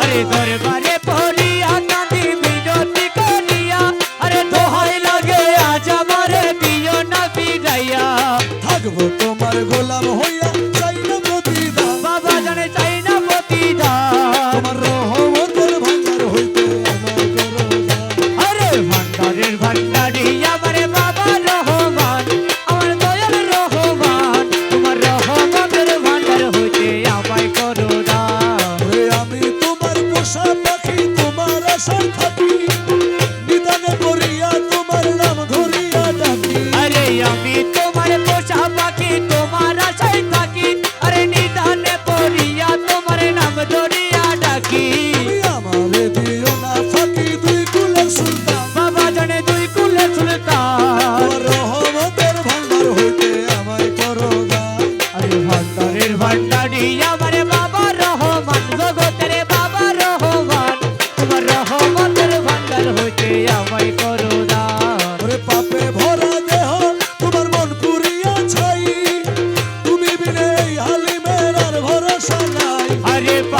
আরে দরবারে পড়িয়া কাঁদি বিনতি করিয়া আরে দোহাই লাগে আজ আমারে দিও না বিদাইয়া থাকব তোমার গোলাম হইয়া deixa o papinho.